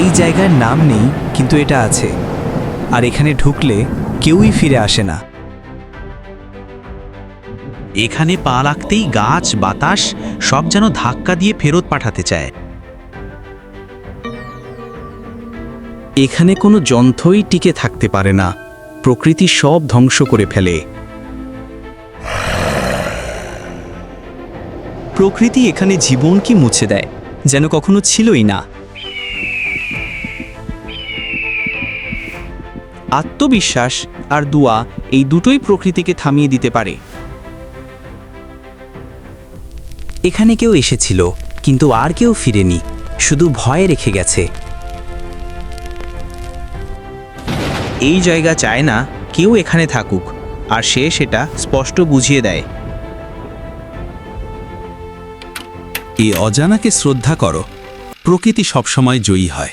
এই জায়গার নাম নেই, কিন্তু এটা আছে। আর এখানে ঢুকলে কেউই ফিরে আসে না। এখানে পা রাখতেই গাছ, বাতাস, সব যেন ধাক্কা দিয়ে ফেরত পাঠাতে চায়। এখানে কোনো যন্ত্রই টিকে থাকতে পারে না। প্রকৃতি সব ধ্বংস করে ফেলে। প্রকৃতি এখানে জীবনকে মুছে দেয়, যেন কখনো ছিলই না। আত্মবিশ্বাস আর দুয়া এই দুটোই প্রকৃতিকে থামিয়ে দিতে পারে। এখানে কেউ এসেছিল, কিন্তু আর কেউ ফিরেনি, শুধু ভয় রেখে গেছে। এই জায়গা চায় না কেউ এখানে থাকুক, আর সে সেটা স্পষ্ট বুঝিয়ে দেয়। এই অজানাকে শ্রদ্ধা করো, প্রকৃতি সবসময় জয়ী হয়।